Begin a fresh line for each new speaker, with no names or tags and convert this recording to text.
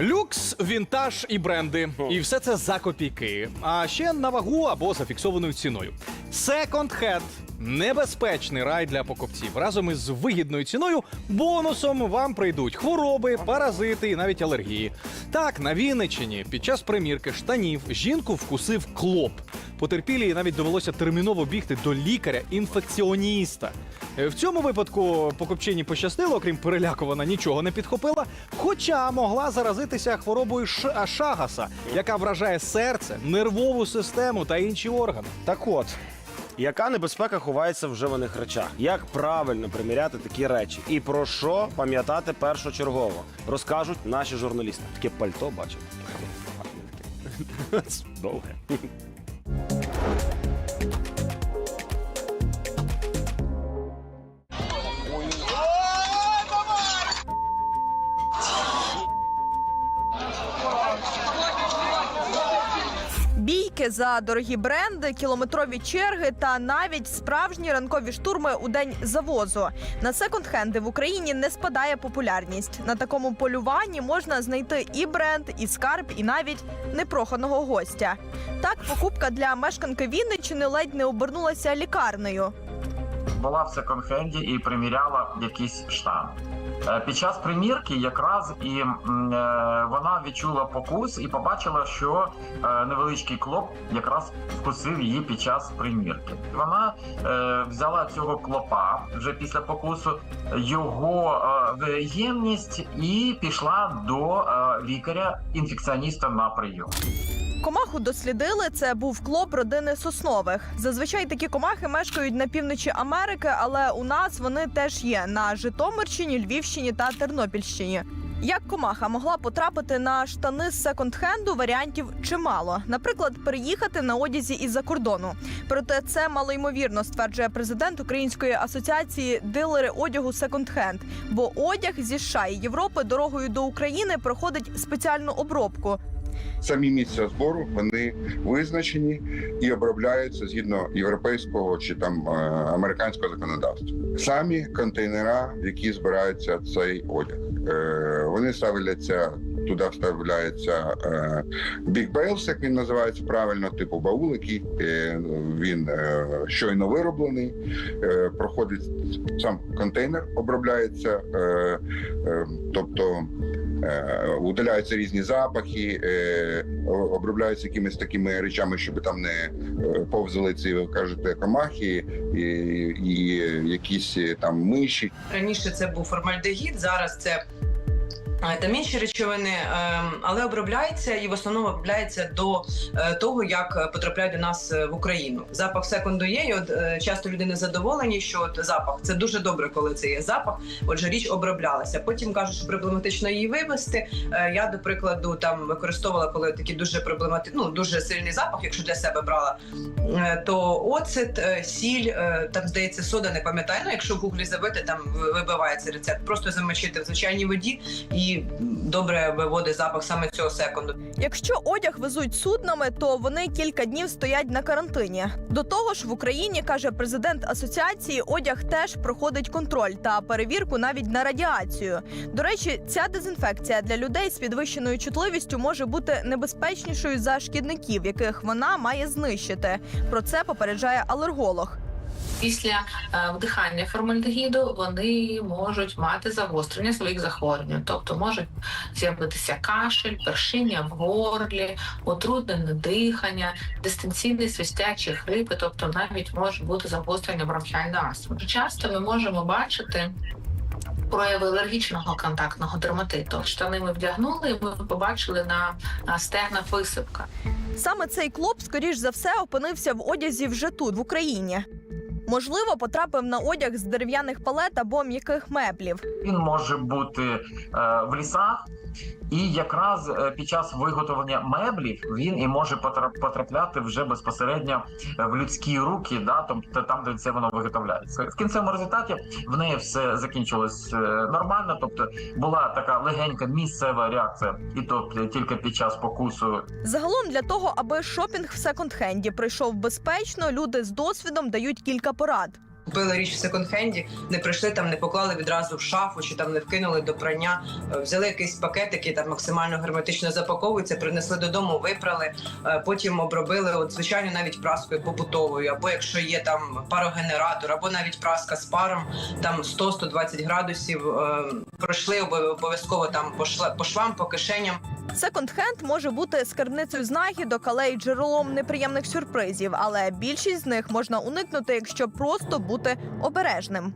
Люкс, вінтаж і бренди. І все це за копійки. А ще на вагу або зафіксованою ціною. Секонд Hand – небезпечний рай для покупців. Разом із вигідною ціною бонусом вам прийдуть хвороби, паразити і навіть алергії. Так, на Вінниччині під час примірки штанів жінку вкусив клоп. Потерпілій навіть довелося терміново бігти до лікаря-інфекціоніста. Е, В цьому випадку покупчині пощастило, окрім переляку, вона нічого не підхопила, хоча могла заразитися хворобою Шагаса, яка вражає серце, нервову систему та інші органи.
Так от, яка небезпека ховається в вживаних речах? Як правильно приміряти такі речі? І про що пам'ятати першочергово? Розкажуть наші журналісти. Таке пальто бачив. Довге.
Бійки за дорогі бренди, кілометрові черги та навіть справжні ранкові штурми у день завозу. На секонд-хенди в Україні не спадає популярність. На такому полюванні можна знайти і бренд, і скарб, і навіть непроханого гостя. Так, покупка для мешканки Вінниччини ледь не обернулася лікарнею.
Була в секонд-хенді і приміряла якийсь штан. Е, Під час примірки якраз і е, вона відчула покус і побачила, що е, невеличкий клоп якраз вкусив її під час примірки. Вона взяла цього клопа вже після покусу, його ємність і пішла до е, лікаря-інфекціоніста на прийом.
Комаху дослідили. Це був клоп родини соснових. Зазвичай такі комахи мешкають на півночі Америки, але у нас вони теж є на Житомирщині, Львівщині та Тернопільщині. Як комаха могла потрапити на штани з секонд-хенду, варіантів чимало. Наприклад, переїхати на одязі із-за кордону. Проте це малоймовірно, стверджує президент Української асоціації дилери одягу секонд-хенд. Бо одяг зі США і Європи дорогою до України проходить спеціальну обробку.
Самі місця збору вони визначені і обробляються згідно європейського чи там е, американського законодавства. Самі контейнера, які збирається цей одяг, Е, вони ставляться. Туди вставляється е, big bales, як він називається правильно, типу баул, який е, він е, щойно вироблений. Проходить сам контейнер, обробляється, тобто удаляються різні запахи, обробляються якимись такими речами, щоб там не повзали ці, ви кажете, комахи і, і якісь там миші.
Раніше це був формальдегід, зараз це там інші речовини, ем, але обробляється і в основному обробляється до е, того, як потрапляє до нас е, в Україну. Запах секунду є, і от е, часто люди не задоволені, що от запах це дуже добре, коли це є запах. Отже, річ оброблялася. Потім кажуть, що проблематично її вивести. Е, Я, до прикладу, там використовувала, коли такий дуже проблемати... ну, дуже сильний запах, якщо для себе брала, е, то оцет, е, сіль, е, там здається, сода, не пам'ятаю. Ну, якщо в гуглі забити, там вибивається рецепт. Просто замочити в звичайній воді і добре виводить запах саме цього секунду.
Якщо одяг везуть суднами, то вони кілька днів стоять на карантині. До того ж, в Україні каже президент асоціації, одяг теж проходить контроль та перевірку навіть на радіацію. До речі, ця дезінфекція для людей з підвищеною чутливістю може бути небезпечнішою за шкідників, яких вона має знищити. Про це попереджає алерголог.
Після е, вдихання формальдегіду вони можуть мати загострення своїх захворювань, тобто можуть з'явитися кашель, першиння в горлі, утруднене дихання, дистанційні свистячі хрипи, тобто навіть може бути загострення бронхіальної астми. Часто ми можемо бачити. Прояви алергічного контактного дерматиту. Штани ми вдягнули, і ми побачили на стегнах висипка.
Саме цей клоп, скоріш за все, опинився в одязі вже тут, в Україні. Можливо, потрапив на одяг з дерев'яних палет або м'яких меблів.
Він може бути е, в лісах, і якраз е, під час виготовлення меблів він і може потрапляти вже безпосередньо е, в людські руки, да, тобто там, де це воно виготовляється. В кінцевому результаті в неї все закінчилось е, нормально, тобто була така легенька місцева реакція, і то тільки під час покусу
Загалом для того, аби шопінг в секонд-хенді пройшов безпечно, люди з досвідом дають кілька порад.
Купили річ в секонд-хенді, не прийшли там, не поклали відразу в шафу чи там не вкинули до прання. Е, Взяли якийсь пакет, який там максимально герметично запаковується, принесли додому, випрали, е, потім обробили от звичайно навіть праскою побутовою, або якщо є там парогенератор, або навіть праска з паром, там 100-120 градусів. е, Пройшли обов- обов'язково там по швам, по кишеням.
Секонд-хенд може бути скарбницею знахідок, але й джерелом неприємних сюрпризів. Але більшість з них можна уникнути, якщо просто бути обережним.